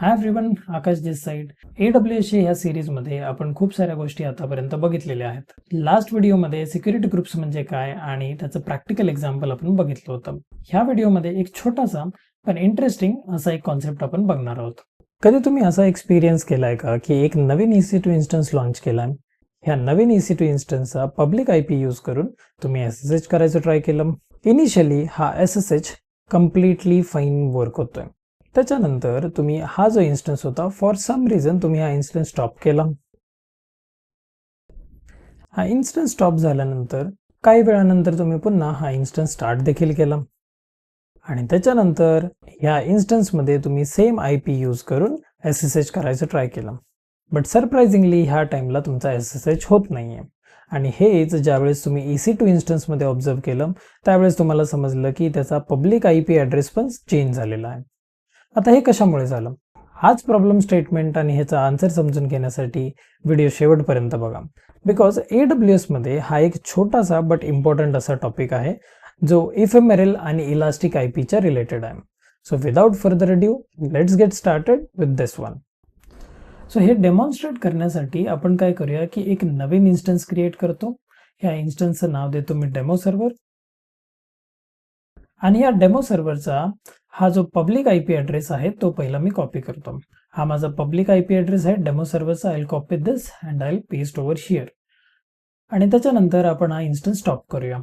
Hi everyone Akash this side A W S ह्या सिरीजमध्ये आपण खूप साऱ्या गोष्टी आतापर्यंत बघितलेल्या आहेत. लास्ट व्हिडिओमध्ये सिक्युरिटी ग्रुप्स म्हणजे काय आणि त्याचं प्रॅक्टिकल एक्झाम्पल आपण बघितलं होतं. ह्या व्हिडिओमध्ये एक छोटासा पण इंटरेस्टिंग असा एक कॉन्सेप्ट आपण बघणार आहोत. कधी तुम्ही असा एक्सपिरियन्स केलाय का की एक नवीन E C E C to instance launch केलाय? ह्या नवीन E C E C two इन्स्टन्सचा public I P use करून तुम्ही एस एस एच करायचं ट्राय केलं? इनिशियली हा S S H completely fine work होतोय. त्याच्यानंतर तुम्ही हा जो इन्स्टन्स होता फॉर सम रिझन तुम्ही हा इन्स्टन्स स्टॉप केला. हा इन्स्टन्स स्टॉप झाल्यानंतर काही वेळानंतर तुम्ही पुन्हा हा इन्स्टन्स स्टार्ट देखील केला. आणि त्याच्यानंतर ह्या इन्स्टन्समध्ये तुम्ही सेम आय पी यूज करून एस एस एच करायचं ट्राय केलं. बट सरप्रायझिंगली ह्या टाईमला तुमचा एस एस एच होत नाही आहे आणि हेच ज्यावेळेस तुम्ही ई सी टू इन्स्टन्समध्ये ऑब्झर्व केलं त्यावेळेस तुम्हाला समजलं की त्याचा पब्लिक आय पी ॲड्रेस पण चेंज झालेला आहे. आता हे कशामुळे झालं? हाच प्रॉब्लेम स्टेटमेंट आणि ह्याचा आन्सर समजून घेण्यासाठी व्हिडिओ शेवटपर्यंत बघा. बिकॉज ए डब्ल्यू एसमध्ये हा एक छोटासा बट इम्पॉर्टंट असा टॉपिक आहे जो इफेमेरल आणि इलास्टिक आय पीच्या रिलेटेड आहे. So without further due let's get started with this one so हे डेमॉन्स्ट्रेट करण्यासाठी आपण काय करूया की एक नवीन इन्स्टन्स क्रिएट करतो. ह्या इन्स्टन्सचं नाव देतो मी डेमो सर्व्हर आणि या डेमो सर्व्हरचा हा जो पब्लिक आय पी ॲड्रेस आहे तो पहिला मी कॉपी करतो. हा माझा पब्लिक आय पी ॲड्रेस आहे डेमो सर्व्हरचा I copy this and I paste over here आणि त्याच्यानंतर आपण हा इन्स्टन्स स्टॉप करूया.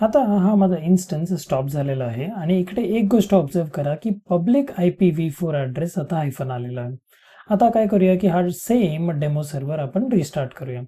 आता हा माझा इन्स्टन्स स्टॉप झालेला आहे आणि इकडे एक गोष्ट ऑब्झर्व करा की public I P V four address आता हायफन आलेला आहे. आता काय करूया की हा सेम डेमो सर्व्हर आपण रिस्टार्ट करूया.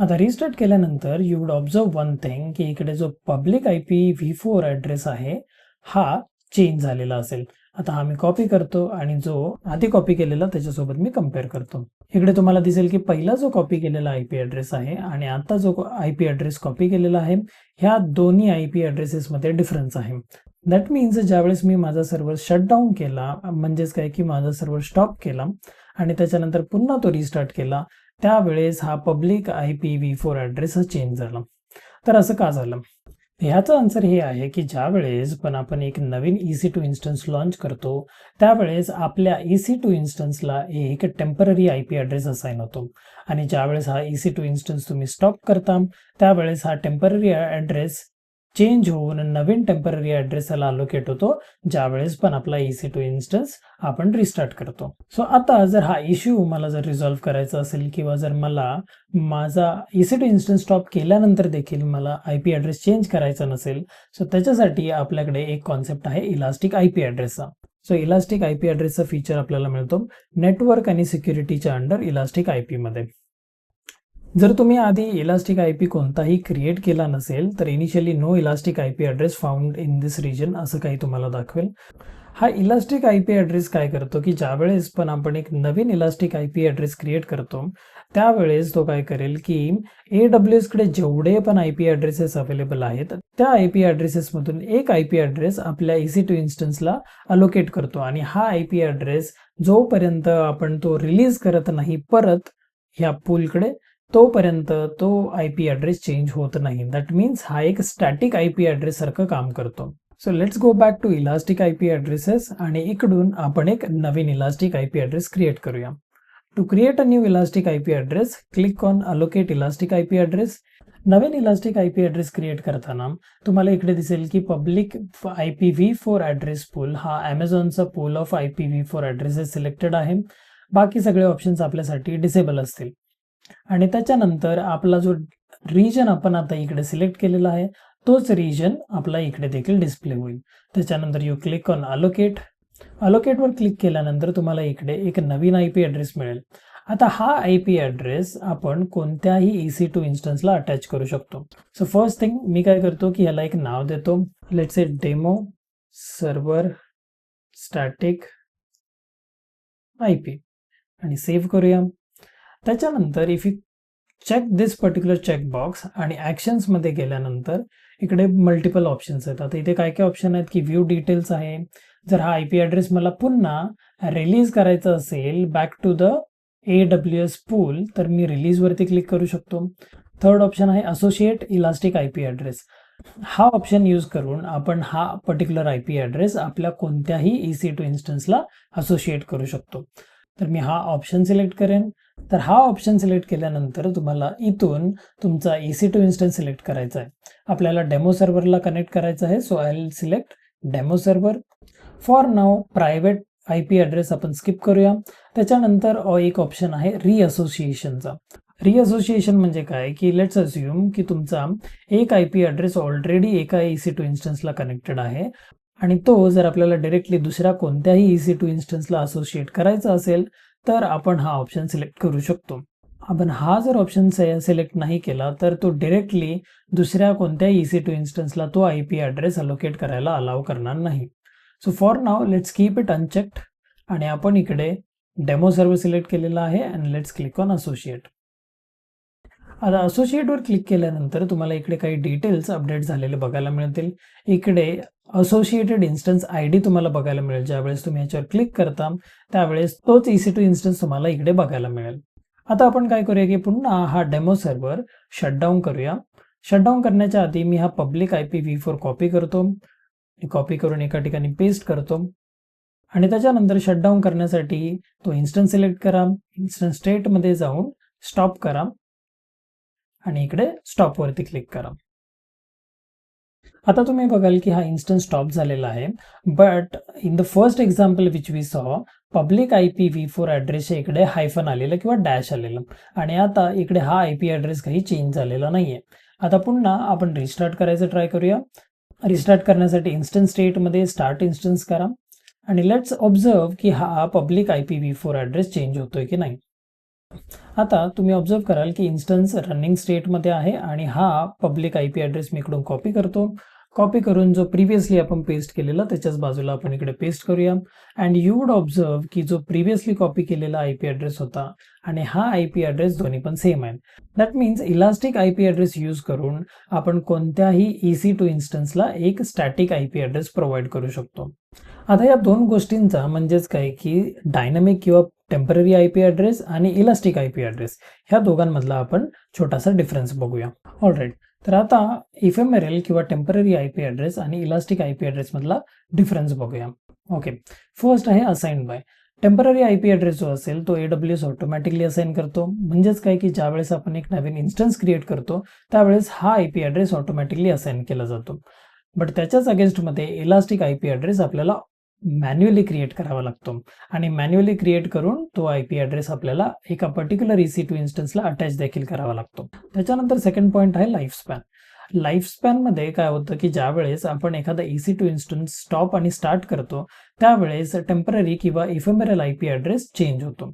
आता रिस्टार्ट केल्यानंतर you would observe one thing की इकडे जो public I P V four address आहे हा चेंज झालेला असेल. आता हा मी कॉपी करतो आणि जो आधी कॉपी केलेला त्याच्यासोबत मी कंपेअर करतो. इकडे तुम्हाला दिसेल की पहिला जो कॉपी केलेला आय पी ॲड्रेस आहे आणि आता जो आय पी ॲड्रेस कॉपी केलेला आहे ह्या दोन्ही आय पी ॲड्रेसेसमध्ये डिफरन्स आहे. दॅट मीन्स ज्यावेळेस मी माझा सर्व्हर शटडाऊन केला म्हणजेच काय की माझा सर्व्हर स्टॉप केला आणि त्याच्यानंतर पुन्हा तो रिस्टार्ट केला त्यावेळेस हा public I P V four address हा चेंज झाला. तर असं का झालं? ह्याचं आन्सर हे आहे की ज्या वेळेस पण आपण एक नवीन E C two instance launch करतो त्यावेळेस आपल्या ई सी टू इन्स्टन्सला एक temporary I P address assign होतो. आणि ज्यावेळेस हा ई सी टू इन्स्टन्स तुम्ही स्टॉप करता त्यावेळेस हा टेंपररी ॲड्रेस चेंज होऊन नवीन टेंपररी ॲड्रेसला अलोकेट होतो ज्यावेळेस पण आपला ई सी टू इन्स्टन्स आपण रिस्टार्ट करतो. सो आता जर हा इश्यू मला जर रिझॉल्व्ह करायचा असेल किंवा जर मला माझा E C two instance stop केल्यानंतर देखील मला आय पी ॲड्रेस चेंज करायचा नसेल सो त्याच्यासाठी आपल्याकडे एक कॉन्सेप्ट आहे इलास्टिक आय पी ॲड्रेसचा सो इलास्टिक आय पी ॲड्रेसचा फीचर आपल्याला मिळतो नेटवर्क आणि सिक्युरिटीच्या अंडर इलास्टिक आय पीमध्ये जर तुम्ही आधी इलास्टिक आय पी कोणताही क्रिएट केला नसेल तर initially no elastic I P address found in this region असं काही तुम्हाला दाखवेल. हा इलास्टिक आय पी ॲड्रेस काय करतो की ज्यावेळेस पण आपण एक नवीन elastic I P address create करतो त्यावेळेस तो काय करेल की ए डब्ल्यू एसकडे जेवढे पण आय पी ॲड्रेसेस अवेलेबल आहेत त्या आय पी ॲड्रेसेसमधून एक आय पी ॲड्रेस आपल्या ई सी टू इन्स्टन्सला अलोकेट करतो. आणि हा आय पी ॲड्रेस जोपर्यंत आपण तो रिलीज करत नाही परत ह्या पूलकडे तोपर्यंत तो आय पी ॲड्रेस चेंज होत नाही. दॅट मीन्स हा एक स्टॅटिक आय पी ॲड्रेस सारखं काम करतो. So let's go back to elastic I P addresses आणि इकडून आपण एक नवीन elastic I P address create करूया. To create a new elastic I P address click on allocate elastic I P address Naveen elastic I P address create करताना तुम्हाला इकडे दिसेल की public I P V four address pool हा ॲमेझॉनचा pool of I P V four addresses selected आहे. बाकी सगळे options आपल्यासाठी डिसेबल असतील. आणि त्याच्यानंतर आपला जो रिजन आपण आता इकडे सिलेक्ट केलेला आहे तोच रिजन आपला इकडे देखील डिस्प्ले होईल. त्याच्यानंतर यू क्लिक ऑन अलोकेट अलोकेटवर क्लिक केल्यानंतर तुम्हाला इकडे एक नवीन आय पी ॲड्रेस मिळेल. आता हा आय पी ॲड्रेस आपण कोणत्याही ई सी टू इन्स्टन्सला अटॅच करू शकतो. सो फर्स्ट थिंग मी काय करतो की ह्याला एक नाव देतो. Let's a demo server static I P आणि सेव्ह करूया. त्याच्यानंतर if you check this particular checkbox आणि ॲक्शन्समध्ये गेल्यानंतर इकडे मल्टिपल ऑप्शन्स आहेत. आता इथे काय काय ऑप्शन आहेत की व्ह्यू डिटेल्स आहे. जर हा आय पी ॲड्रेस मला पुन्हा रिलीज करायचा असेल back to the A W S pool तर मी रिलीजवरती क्लिक करू शकतो. थर्ड ऑप्शन आहे associate elastic I P address हा ऑप्शन यूज करून आपण हा पर्टिक्युलर आय पी ॲड्रेस आपल्या कोणत्याही ई सी टू इन्स्टन्सला असोसिएट करू शकतो. तर मी हा ऑप्शन सिलेक्ट करेन. तर हा ऑप्शन सिलेक्ट केल्यानंतर तुम्हाला इथून तुमचा E C two instance select करायचा आहे. आपल्याला डेमो सर्व्हरला कनेक्ट करायचं आहे so I will select demo server for now private I P address आपण स्किप करूया. त्याच्यानंतर एक ऑप्शन आहे रिअसोसिएशनचा रिअसोसिएशन म्हणजे काय? की लेट्स अज्युम की तुमचा एक आय पी ॲड्रेस ऑलरेडी एका ई सी टू इन्स्टन्सला कनेक्टेड आहे. आणि तो जर आपल्याला डिरेक्टली दुसऱ्या कोणत्याही ई सी टू इन्स्टन्सला असोसिएट करायचा असेल तर आपण हा ऑप्शन सिलेक्ट करू शकतो. आपण हा जर ऑप्शन सिलेक्ट नाही केला तर तो डिरेक्टली दुसऱ्या कोणत्याही ई सी टू इन्स्टन्सला तो आय पी ॲड्रेस अलोकेट करायला अलाव करणार नाही. So for now let's keep it unchecked आणि आपण इकडे डेमो सर्व सिलेक्ट केलेला आहे and let's click on associate आता असोसिएटवर क्लिक केल्यानंतर तुम्हाला इकडे काही डिटेल्स अपडेट झालेले बघायला मिळतील. इकडे असोसिएटेड इन्स्टन्स आय डी तुम्हाला बघायला मिळेल. ज्यावेळेस तुम्ही याच्यावर क्लिक करता त्यावेळेस तोच ई सी टू इन्स्टन्स तुम्हाला इकडे बघायला मिळेल. आता आपण काय करूया की पुन्हा हा डेमो सर्व्हर शटडाऊन करूया. शटडाऊन करण्याच्या आधी मी हा public I P V four copy करतो. कॉपी करून एका ठिकाणी पेस्ट करतो. आणि त्याच्यानंतर शटडाऊन करण्यासाठी तो इन्स्टन्स सिलेक्ट करा. इन्स्टन्स स्टेटमध्ये जाऊन स्टॉप करा. आणि इकडे स्टॉपवरती क्लिक करा. आता तुम्ही बघाल की हा इन्स्टंट स्टॉप झालेला आहे. But in the first example which we saw public I P V four address इकडे हायफन आलेलं किंवा डॅश आलेलं. आणि आता इकडे हा आय पी ॲड्रेस काही चेंज झालेला नाहीये. आता पुन्हा आपण रिस्टार्ट करायचं ट्राय करूया. रिस्टार्ट करण्यासाठी इन्स्टंट स्टेटमध्ये स्टार्ट इन्स्टन्स करा. आणि लेट्स ऑब्झर्व की हा public I P V four address change होतोय की नाही. आता तुम्ही ऑब्झर्व कराल की इन्स्टन्स रनिंग स्टेटमध्ये आहे आणि हा पब्लिक आय पी ॲड्रेस मी इकडून कॉपी करतो. कॉपी करून जो प्रिव्हियसली आपण पेस्ट केलेला त्याच्याच बाजूला आपण इकडे पेस्ट करूया. अँड यू वुड ऑब्झर्व की जो प्रिव्हियसली कॉपी केलेला आय पी ॲड्रेस होता आणि हा आय पी ॲड्रेस दोन्ही पण सेम आहे. That means elastic I P address use करून आपण कोणत्याही ई सी टू इन्स्टन्सला एक static I P address provide करू शकतो. आता या दोन गोष्टींचा म्हणजेच काय की डायनामिक किंवा टेंपररी आय पी ॲड्रेस आणि इलास्टिक आय पी ॲड्रेस ह्या दोघांमधला आपण छोटासा डिफरन्स बघूया. ऑलराईट तर आता इफेमेरल किंवा टेंपररी आय पी ॲड्रेस आणि इलास्टिक आय पी ॲड्रेसमधला डिफरन्स बघूया. ओके फर्स्ट आहे assign by temporary I P address जो असेल तो A W S automatically assign करतो. म्हणजेच काय की ज्यावेळेस आपण एक नवीन इन्स्टन्स क्रिएट करतो त्यावेळेस हा I P address automatically assign केला जातो. बट त्याच्याच अगेन्स्टमध्ये इलास्टिक आय पी ॲड्रेस आपल्याला मॅन्युअली क्रिएट करावा लागतो. आणि मॅन्युअली क्रिएट करून तो आय पी ॲड्रेस आपल्याला एका पर्टिक्युलर ई सी टू इन्स्टन्सला अटॅच देखील करावा लागतो. त्याच्यानंतर सेकंड पॉईंट आहे लाईफ स्पॅन लाईफ स्पॅनमध्ये काय होतं की ज्यावेळेस आपण एखादा E C two instance stop आणि स्टार्ट करतो त्यावेळेस टेंपररी किंवा ephemeral I P address change होतो.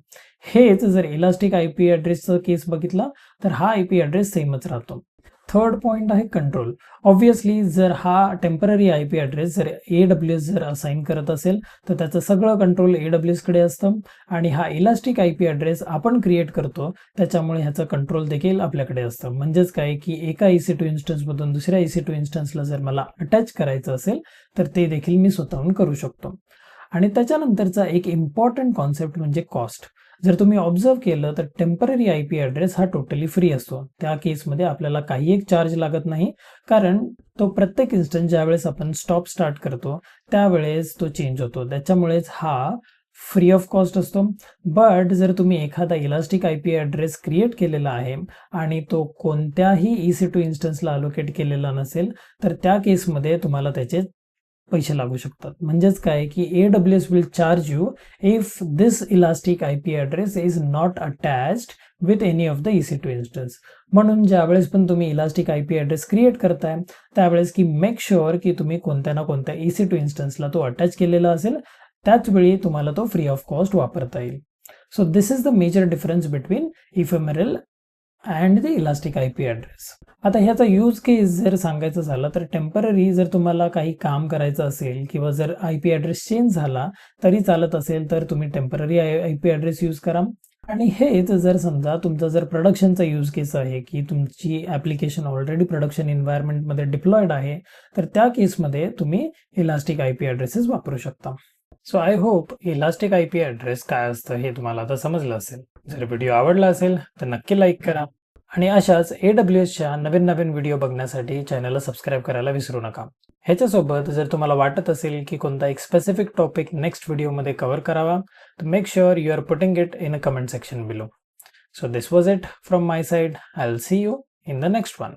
हेच जर इलास्टिक आय पी ॲड्रेसचं केस बघितला तर हा आय पी ॲड्रेस सेमच राहतो. थर्ड पॉईंट आहे कंट्रोल ऑब्व्हियसली जर हा टेंपररी आय पी ॲड्रेस जर ए डब्ल्यू एस जर असाईन करत असेल तर त्याचं सगळं कंट्रोल ए डब्ल्यू एसकडे असतं आणि हा इलास्टिक आय पी ॲड्रेस आपण क्रिएट करतो त्याच्यामुळे ह्याचं कंट्रोल देखील आपल्याकडे असतं. म्हणजेच काय की एका ई सी टू इन्स्टन्समधून दुसऱ्या ई सी टू इन्स्टन्सला जर मला अटॅच करायचं असेल तर ते देखील मी स्वतःहून करू शकतो. आणि त्याच्यानंतरचा एक इम्पॉर्टंट कॉन्सेप्ट म्हणजे कॉस्ट जर तुम्ही ऑब्झर्व केलं तर टेंपररी आय पी ॲड्रेस हा टोटली फ्री असतो. त्या केसमध्ये आपल्याला काही एक चार्ज लागत नाही. कारण तो प्रत्येक इन्स्टंट ज्यावेळेस आपण स्टॉप स्टार्ट करतो त्यावेळेस तो चेंज होतो. त्याच्यामुळेच हा फ्री ऑफ कॉस्ट असतो. बट जर तुम्ही एखादा elastic I P address create केलेला आहे आणि तो कोणत्याही ई सी टू इन्स्टन्सला अलोकेट केलेला नसेल तर त्या केसमध्ये तुम्हाला त्याचे पैसे लागू शकतात. म्हणजेच काय की A W S will charge you if this elastic I P address is not attached with any of the E C two instance म्हणून ज्यावेळेस पण तुम्ही elastic I P address create करताय त्यावेळेस की मेक शुअर की तुम्ही कोणत्या ना कोणत्या ई सी टू इन्स्टन्सला तो अटॅच केलेला असेल त्याच वेळी तुम्हाला तो फ्री ऑफ कॉस्ट वापरता येईल. So this is the major difference between ephemeral and the elastic I P address आता ह्याचा यूज केस जर सांगायचं झालं तर टेंपररी जर तुम्हाला काही काम करायचं असेल किंवा जर आय पी ॲड्रेस चेंज झाला तरी चालत असेल तर तुम्ही temporary I I P address use करा. आणि हेच जर समजा तुमचा जर प्रोडक्शनचा यूज केस आहे की तुमची ॲप्लिकेशन ऑलरेडी प्रोडक्शन एन्व्हायरमेंटमध्ये डिप्लॉयड आहे तर त्या केसमध्ये तुम्ही इलास्टिक आय पी ॲड्रेसेस वापरू शकता. So I hope elastic I P address काय असतं हे तुम्हाला आता समजलं असेल. जर व्हिडिओ आवडला असेल तर नक्की लाईक करा. आणि अशाच ए डब्ल्यू एसच्या नवीन नवीन व्हिडिओ बघण्यासाठी चॅनलला सबस्क्राईब करायला विसरू नका. ह्याच्यासोबत जर तुम्हाला वाटत असेल की कोणता एक स्पेसिफिक टॉपिक नेक्स्ट व्हिडिओमध्ये कव्हर करावा तर make sure you are putting it in a comment section below so this was it from my side I will see you in the next one